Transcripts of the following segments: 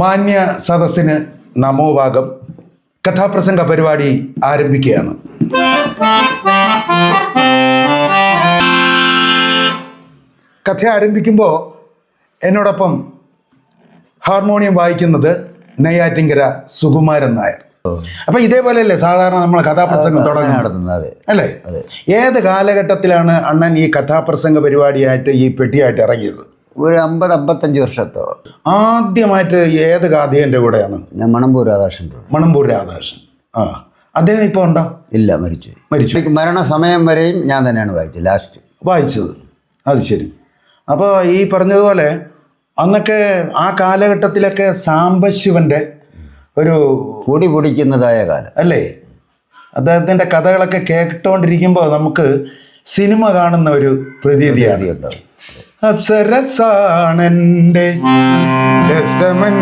മാന്യ സദസ്സിന് നമോഭാഗം കഥാപ്രസംഗ പരിപാടി ആരംഭിക്കുകയാണ്. കഥ ആരംഭിക്കുമ്പോൾ എന്നോടൊപ്പം ഹാർമോണിയം വായിക്കുന്നത് നെയ്യാറ്റിങ്കര സുകുമാരൻ നായർ. അപ്പൊ ഇതേപോലെയല്ലേ സാധാരണ നമ്മൾ കഥാപ്രസംഗം തുടങ്ങി നടത്തുന്നത് അല്ലേ? ഏത് കാലഘട്ടത്തിലാണ് അണ്ണൻ ഈ കഥാപ്രസംഗ പരിപാടിയായിട്ട് ഈ പെട്ടിയായിട്ട് ഇറങ്ങിയത്? ഒരു അമ്പത് അമ്പത്തഞ്ച് വർഷത്തോളം. ആദ്യമായിട്ട് ഏത് കാഥികന്റെ കൂടെയാണ്? ഞാൻ മണമ്പൂർ രാധാകൃഷ്ണൻ മണമ്പൂർ രാധാകൃഷ്ണൻ. ആ. അദ്ദേഹം ഇപ്പോൾ ഉണ്ടോ? ഇല്ല മരിച്ചു മരിച്ചു മരണ സമയം വരെയും ഞാൻ തന്നെയാണ് വായിച്ചത് ലാസ്റ്റ്. വായിച്ചത്. അത് ശരി. അപ്പോൾ ഈ പറഞ്ഞതുപോലെ അന്നൊക്കെ ആ കാലഘട്ടത്തിലൊക്കെ സാംബശിവന്റെ ഒരു പൊടി പൊടിക്കുന്നതായ കാലം. അല്ലേ? അദ്ദേഹത്തിന്റെ കഥകളൊക്കെ കേട്ടോണ്ടിരിക്കുമ്പോൾ നമുക്ക് സിനിമ കാണുന്ന ഒരു പ്രതീതിയാണ്. ഉണ്ടാവും അപ്സരസാണെന്റെ ടെസ്റ്റമൻ.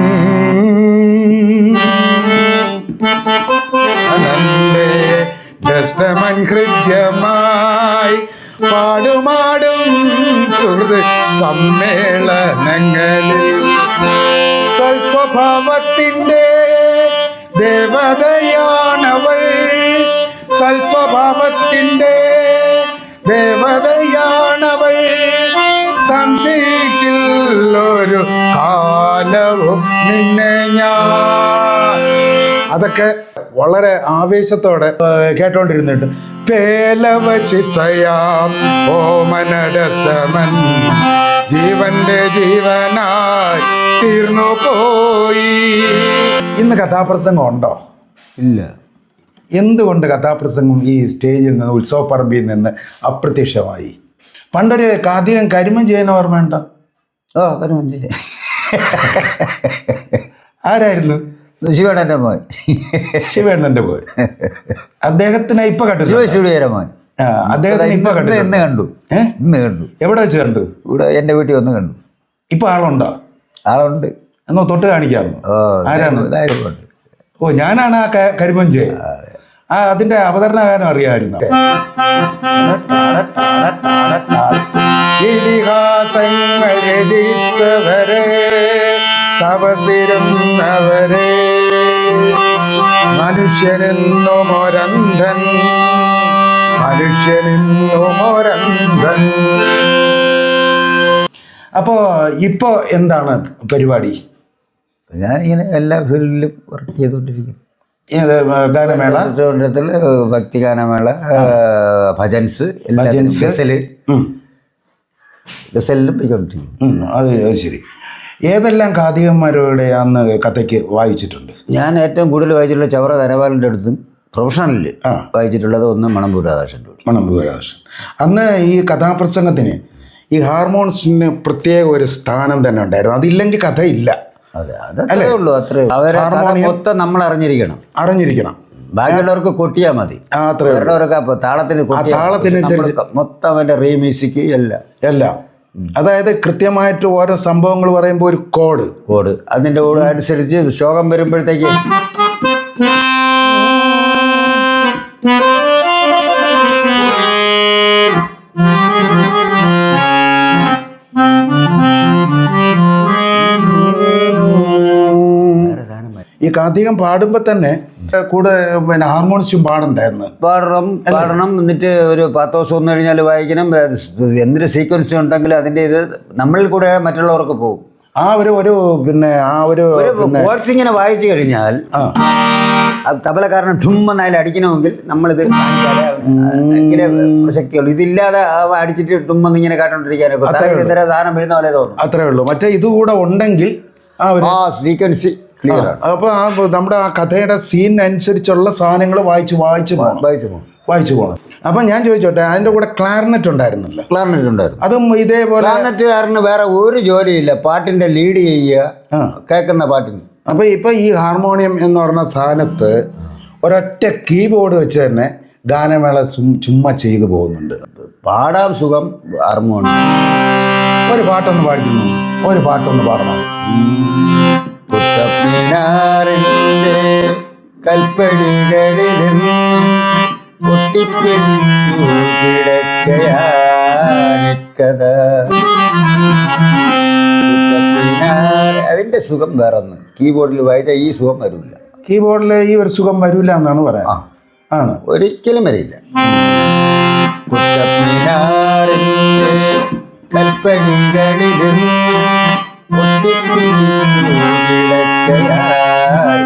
അനന്റെ ടെസ്റ്റമൻ ഹൃദ്യമായി പാടുമാടും സുഹൃത് സമ്മേളനങ്ങളിൽ. സൽസ്വഭാവത്തിന്റെ ദേവതയാണവൾ. സൽസ്വഭാവത്തിന്റെ ദേവതയാണവൾ. സംശയിക്കില്ലൊരു കാലവും നിന്നെ ഞാൻ. അതൊക്കെ വളരെ ആവേശത്തോടെ കേട്ടോണ്ടിരുന്നുണ്ട്. പേലവ ചിത്തയാം ഓമനടസമൻ ജീവന്റെ ജീവനായി തീർന്നു പോയി. ഇന്ന് കഥാപ്രസംഗം ഉണ്ടോ? ഇല്ല. എന്തുകൊണ്ട് കഥാപ്രസംഗം ഈ സ്റ്റേജിൽ നിന്ന് ഉത്സവപ്പറമ്പിൽ നിന്ന് അപ്രത്യക്ഷമായി? പണ്ടൊരു കാതികം കരിമം ചെയ്യുന്ന ഓർമ്മയുണ്ടോ ഓ കരിമൻ ആരായിരുന്നു? ശിവേണ്ണന്റെ മോൻ. ശിവേണ്ണന്റെ മോൻ. അദ്ദേഹത്തിനെ ഇപ്പൊ കണ്ടു ശിവശിവിയുടെ മോൻ. അദ്ദേഹത്തിന് ഇപ്പൊ കണ്ടു ഇന്ന് കണ്ടു. ഇന്ന് കണ്ടു. എവിടെ വെച്ച് കണ്ടു? ഇവിടെ എന്റെ വീട്ടിൽ ഒന്ന് കണ്ടു. ഇപ്പൊ ആളുണ്ടോ? ആളുണ്ട്. എന്നോ തൊട്ട് കാണിക്കാമോ? ആരാണ്? ഓ ഞാനാണ് ആ കരിമഞ്ച് ആ അതിന്റെ അവതരണ ഗാനം അറിയാമായിരുന്നു. ഇതിഹാസങ്ങൾ രചിച്ചവരെ തപസിരുന്നവരെ മനുഷ്യനെന്നും ഒരന്ധൻ മനുഷ്യനെന്നും ഒരന്ധൻ അപ്പോ ഇപ്പോ എന്താണ് പരിപാടി? ഞാൻ ഇങ്ങനെ എല്ലാ ഫീൽഡിലും വർക്ക് ചെയ്തുകൊണ്ടിരിക്കും. ഗാനമേള? തിരുവനന്തപുരത്തിൽ ഭക്തിഗാനമേള ഭജൻസ് ഭജൻസ്. ഗസൽ. ഗസലിലും പോയിക്കൊണ്ടിരിക്കും അത് ശരി. ഏതെല്ലാം കാതികന്മാരുടെ അന്ന് കഥയ്ക്ക് വായിച്ചിട്ടുണ്ട്? ഞാൻ ഏറ്റവും കൂടുതൽ വായിച്ചിട്ടുള്ള ചവറ ധനപാലിന്റെ അടുത്തും പ്രൊഫഷണലിൽ. വായിച്ചിട്ടുള്ളത് ഒന്ന് മണമ്പൂർ രാധാകൃഷ്ണന്റെ അന്ന് ഈ കഥാപ്രസംഗത്തിന് ഈ ഹാർമോൺസിന് പ്രത്യേക ഒരു സ്ഥാനം തന്നെ ഉണ്ടായിരുന്നു. അതില്ലെങ്കിൽ കഥയില്ല. അതെ അതത്രേ ഉള്ളൂ അത്രേ ഉള്ളൂ. അവരെ മൊത്തം നമ്മൾ അറിഞ്ഞിരിക്കണം. അറിഞ്ഞിരിക്കണം ബാക്കിയുള്ളവർക്ക് കൊട്ടിയാൽ മതി. അവരുടെവരൊക്കെ താളത്തിന് താളത്തിനനുസരിച്ച് മൊത്തം അവന്റെ റീമ്യൂസിക് എല്ലാം. എല്ലാം. അതായത് കൃത്യമായിട്ട് ഓരോ സംഭവങ്ങൾ പറയുമ്പോൾ ഒരു കോഡ്. കോഡ്. അതിന്റെ കൂടെ അനുസരിച്ച് ശോകം വരുമ്പോഴത്തേക്ക് ഈ കാർത്തികം പാടുമ്പോൾ തന്നെ കൂടെ പിന്നെ ഹാർമോണിച്ചും പാടണ്ടായിരുന്നു. പാടണം പാടണം എന്നിട്ട് ഒരു പത്ത് ദിവസം വന്നു കഴിഞ്ഞാൽ വായിക്കണം എന്തൊരു സീക്വൻസ് ഉണ്ടെങ്കിൽ അതിന്റെ ഇത് നമ്മളിൽ കൂടെ മറ്റുള്ളവർക്ക് പോകും. ആ ഒരു ഒരു പിന്നെ ആ ഒരു വേർഡ്സ് ഇങ്ങനെ വായിച്ചു കഴിഞ്ഞാൽ തബലക്കാരനെ ഠുമ്മെന്നായാലും അടിക്കണമെങ്കിൽ നമ്മളിത് ശക്തിയുള്ളൂ ഇങ്ങനെ പ്രസക്തിയുള്ളൂ ഇതില്ലാതെ അടിച്ചിട്ട് ടുമ്മെന്ന് ഇങ്ങനെ കാട്ടോണ്ടിരിക്കാനൊക്കെ സാധനം വീഴുന്ന പോലെ തോന്നും. അത്രേ ഉള്ളൂ. മറ്റേ ഇതുകൂടെ ഉണ്ടെങ്കിൽ ആ സീക്വൻസ് ക്ലിയർ ആണ്. അപ്പോൾ ആ നമ്മുടെ ആ കഥയുടെ സീൻ അനുസരിച്ചുള്ള സാധനങ്ങൾ വായിച്ച് വായിച്ചു പോകണം വായിച്ചു പോകണം വായിച്ചു പോകണം അപ്പം ഞാൻ ചോദിച്ചോട്ടെ അതിന്റെ കൂടെ ക്ലാരനെറ്റ് ഉണ്ടായിരുന്നില്ല? ക്ലാർനെറ്റ് ഉണ്ടായിരുന്നു. അതും ഇതേപോലെ ക്ലാരനെറ്റുകാരന് വേറെ ഒരു ജോലിയില്ല. പാട്ടിന്റെ ലീഡ് ചെയ്യുക. കേൾക്കുന്ന പാട്ടിന്. അപ്പോൾ ഇപ്പൊ ഈ ഹാർമോണിയം എന്ന് പറഞ്ഞ സാധനത്ത് ഒരൊറ്റ കീബോർഡ് വെച്ച് തന്നെ ഗാനമേള ചുമ്മാ ചെയ്തു പോകുന്നുണ്ട്. പാടാം സുഖം ഹാർമോണിയം ഒരു പാട്ടൊന്ന് പാടിക്കുന്നു ഒരു പാട്ടൊന്ന് പാടണം? കുത്തപ്പിനാറിന്റെ കൽപ്പടികളിലും പൊട്ടിത്തെറിച്ചു കിടക്കയാണിക്കഥ അതിന്റെ അതിന്റെ സുഖം വേറെ ഒന്ന് കീബോർഡിൽ വായിച്ചാൽ ഈ സുഖം വരില്ല. കീബോർഡിൽ ഈ ഒരു സുഖം വരില്ല എന്നാണ് പറയാം. ആണ്. ഒരിക്കലും വരില്ല. കൽപ്പണികളിലും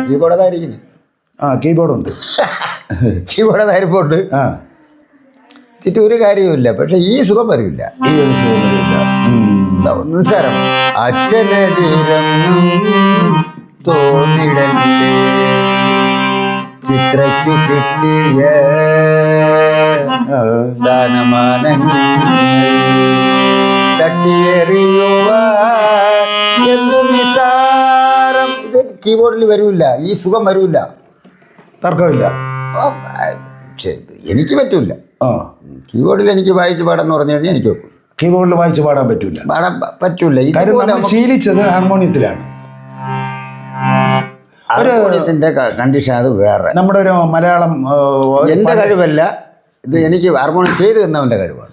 കീബോർഡ് അതായിരിക്കുന്നു ആ കീബോർഡുണ്ട്. കീബോർഡ് അതായിരിപ്പോണ്ട് ആ. ചുറ്റും ഒരു കാര്യവുമില്ല പക്ഷെ ഈ സുഖം വരില്ല. ഈ ഒരു സുഖം വരില്ല. നിസ്സാരം. അച്ഛനെ തോന്നിടല്ലേ ചിത്രയ്ക്കു കിട്ടിയ സനമാനങ്ങൾ സ്ഥാനമാനങ്ങൾ നിസാരം? ഇത് കീബോർഡിൽ വരൂല്ല. ഈ സുഖം വരൂല്ല. തർക്കമില്ല. എനിക്ക് പറ്റൂല ആ കീബോർഡിൽ എനിക്ക് വായിച്ച് പാടാന്ന് പറഞ്ഞു കഴിഞ്ഞാൽ എനിക്ക് വെക്കും കീബോർഡിൽ വായിച്ച് പാടാൻ പറ്റൂല. പാടാൻ പറ്റൂല കാര്യം നമ്മൾ ശീലിച്ചത് ഹാർമോണിയത്തിലാണ് ഹാർമോണിയത്തിന്റെ കണ്ടീഷൻ അത് വേറെ. നമ്മുടെ ഒരു മലയാളം എന്റെ കഴിവല്ല ഇത് എനിക്ക് ഹാർമോണിയം ചെയ്തു തന്നവന്റെ കഴിവാണ്.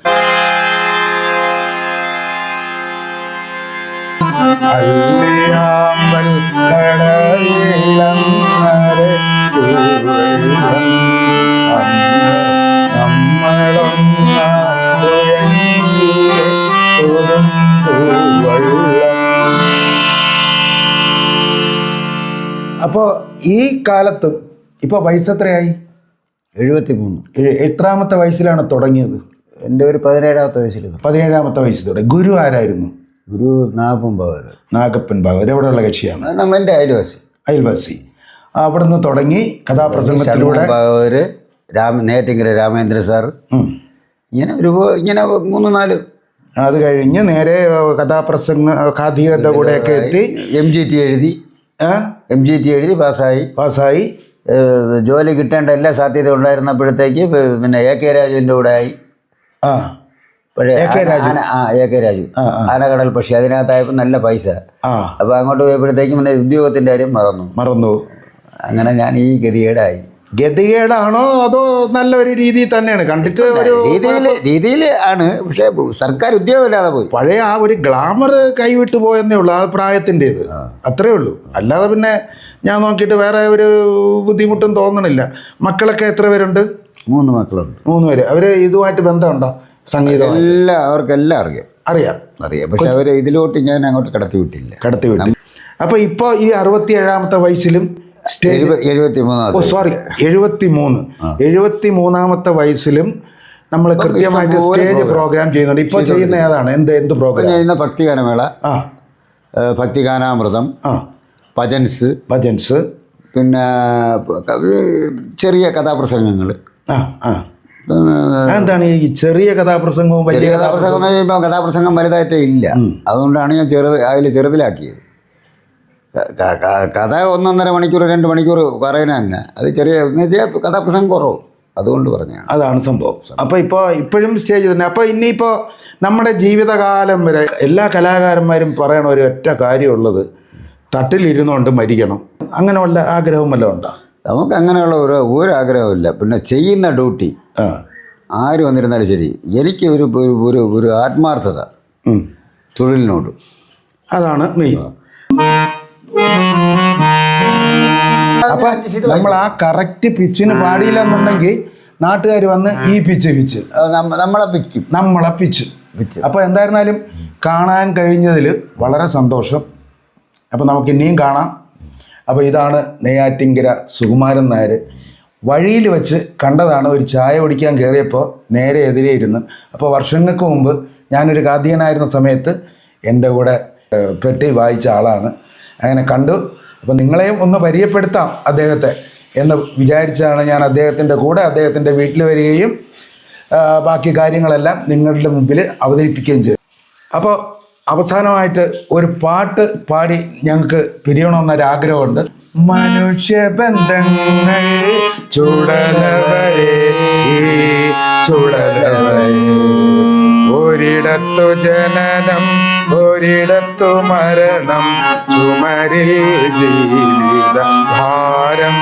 അല്ലിയാമ്പൽ. അപ്പോ ഈ കാലത്തും ഇപ്പൊ വയസ്സ് എത്രയായി? എഴുപത്തി മൂന്ന് എത്രാമത്തെ വയസ്സിലാണ് തുടങ്ങിയത്? എന്റെ ഒരു പതിനേഴാമത്തെ വയസ്സിൽ പതിനേഴാമത്തെ വയസ്സിലൂടെ. തുടങ്ങി ഗുരു ആരായിരുന്നു? ഒരു നാഗപ്പൻ ഭഗവർ നാഗപ്പൻ ഭഗവർ എവിടെയുള്ള കക്ഷിയാണ്? എന്റെ അയൽവാസി. അയൽവാസി. അവിടുന്ന് തുടങ്ങി കഥാപ്രസംഗത്തിലൂടെ ഭഗവർ രാമ നേറ്റിങ്കര രാമേന്ദ്ര സാർ. ഇങ്ങനെ ഒരു ഇങ്ങനെ മൂന്ന് നാല് അത് കഴിഞ്ഞ് നേരെ കഥാപ്രസംഗ കാഥികരുടെ കൂടെയൊക്കെ എത്തി. എം ജി ടി എഴുതി. എം ജി ടി എഴുതി പാസ്സായി. പാസ്സായി. ജോലി കിട്ടേണ്ട എല്ലാ സാധ്യത ഉണ്ടായിരുന്നപ്പോഴത്തേക്ക് പിന്നെ എ കെ രാജുവിന്റെ കൂടെ ആയി. ആ. പഴയ എ കെ രാജു. ആന- ആ എ കെ രാജു. ആ, ആ. ആനകടൽ പക്ഷി. അതിനകത്തായപ്പോൾ നല്ല പൈസ. അപ്പൊ അപ്പോൾ അങ്ങോട്ട് പോയപ്പോഴത്തേക്കും പിന്നെ ഉദ്യോഗത്തിന്റെ കാര്യം മറന്നു. മറന്നു. അങ്ങനെ ഞാൻ ഈ ഗതികേടായി. ഗതികേടാണോ? അതോ നല്ല ഒരു രീതിയിൽ തന്നെയാണ്? കണ്ടിട്ട് ഒരു രീതിയിൽ രീതിയിൽ ആണ്. പക്ഷേ സർക്കാർ ഉദ്യോഗമില്ലാതെ പോയി. പഴയ ആ ഒരു ഗ്ലാമർ കൈവിട്ടു പോയെന്നേ ഉള്ളൂ ആ പ്രായത്തിന്റെത്. അത്രേ ഉള്ളൂ. അല്ലാതെ പിന്നെ ഞാൻ നോക്കിയിട്ട് വേറെ ഒരു ബുദ്ധിമുട്ടും തോന്നണില്ല. മക്കളൊക്കെ എത്ര പേരുണ്ട്? മൂന്ന് മക്കളുണ്ട്. മൂന്ന് പേര്. അവർ ഇതുമായിട്ട് ബന്ധമുണ്ടോ? സംഗീതം എല്ലാം അവർക്കെല്ലാം അറിയാം. അറിയാം. അറിയാം പക്ഷെ അവർ ഇതിലോട്ട് ഞാൻ അങ്ങോട്ട് കടത്തി വിട്ടില്ല. കടത്തി വിട്ടു അപ്പൊ ഇപ്പൊ ഈ അറുപത്തി ഏഴാമത്തെ വയസ്സിലും എഴുപത്തി മൂന്നാമത്തെ സോറി എഴുപത്തി മൂന്ന് എഴുപത്തി മൂന്നാമത്തെ വയസ്സിലും നമ്മൾ കൃത്യമായിട്ട് സ്റ്റേജ് പ്രോഗ്രാം ചെയ്യുന്നുണ്ട്. ഇപ്പൊ ചെയ്യുന്ന ഏതാണ്? എന്ത് എന്ത് പ്രോഗ്രാം ചെയ്യുന്ന ഭക്തിഗാനമേള. ആ. ഭക്തിഗാനാമൃതം. ആ. ഭജൻസ്. ഭജൻസ്. പിന്നെ ചെറിയ കഥാപ്രസംഗങ്ങൾ ആ ആ. എന്താണ് ഈ ചെറിയ കഥാപ്രസംഗവും വലിയ കഥാപ്രസംഗം ഇപ്പം കഥാപ്രസംഗം വലുതായിട്ട് ഇല്ല. അതുകൊണ്ടാണ് ഞാൻ ചെറുത് അതിൽ ചെറുതിലാക്കിയത്. കഥ ഒന്നൊന്നര മണിക്കൂർ രണ്ട് മണിക്കൂർ പറയുന്ന തന്നെ. അത് ചെറിയ കഥാപ്രസംഗം കുറവ്. അതുകൊണ്ട് പറഞ്ഞാണ് അതാണ് സംഭവം. അപ്പോൾ ഇപ്പോൾ ഇപ്പോഴും സ്റ്റേജ് തന്നെ. അപ്പോൾ ഇനിയിപ്പോൾ നമ്മുടെ ജീവിതകാലം വരെ എല്ലാ കലാകാരന്മാരും പറയണ ഒരു ഒറ്റ കാര്യമുള്ളത് തട്ടിലിരുന്നുകൊണ്ട് മരിക്കണം. അങ്ങനെ വല്ല ആഗ്രഹം വല്ലതും ഉണ്ടോ? നമുക്ക് അങ്ങനെയുള്ള ഒരു ഒരു ആഗ്രഹമില്ല പിന്നെ ചെയ്യുന്ന ഡ്യൂട്ടി ആര് വന്നിരുന്നാലും ശരി എനിക്ക് ഒരു ഒരു- ഒരു ആത്മാർത്ഥത. തൊഴിലിനോട്. അതാണ് മെയിൻ അപ്പൊ നമ്മൾ ആ കറക്റ്റ് പിച്ചിന് പാടിയില്ല എന്നുണ്ടെങ്കിൽ നാട്ടുകാർ വന്ന് ഈ പിച്ച് പിച്ച് നമ്മളെ പിച്ച് നമ്മളെ പിച്ച് പിച്ച് അപ്പോൾ എന്തായിരുന്നാലും കാണാൻ കഴിഞ്ഞതിൽ വളരെ സന്തോഷം. അപ്പോൾ നമുക്ക് ഇനിയും കാണാം. അപ്പോൾ ഇതാണ് നെയ്യാറ്റിങ്കര സുകുമാരൻ നായർ വഴിയിൽ വെച്ച് കണ്ടതാണ് ഒരു ചായ കുടിക്കാൻ കയറിയപ്പോൾ നേരെ എതിരെ ഇരുന്ന്. അപ്പോൾ വർഷങ്ങൾക്ക് മുമ്പ് ഞാനൊരു കാർഡിയനായിരുന്ന സമയത്ത് എന്റെ കൂടെ പെട്ടി വായിച്ച ആളാണ്. അങ്ങനെ കണ്ടു. അപ്പോൾ നിങ്ങളെയും ഒന്ന് പരിചയപ്പെടുത്താം അദ്ദേഹത്തെ എന്ന് വിചാരിച്ചാണ് ഞാൻ അദ്ദേഹത്തിന്റെ കൂടെ അദ്ദേഹത്തിന്റെ വീട്ടിൽ വരികയും ബാക്കി കാര്യങ്ങളെല്ലാം നിങ്ങളുടെ മുമ്പിൽ അവതരിപ്പിക്കുകയും ചെയ്തു അപ്പോൾ അവസാനമായിട്ട് ഒരു പാട്ട് പാടി ഞങ്ങൾക്ക് പിരിയണമെന്നൊരാഗ്രഹമുണ്ട്. മനുഷ്യബന്ധങ്ങൾ ചുടലവരെ ചുടലവരെ. ഒരിടത്തു ജനനം ഒരിടത്തു മരണം ചുമരിൽ ജീവിത ഭാരം.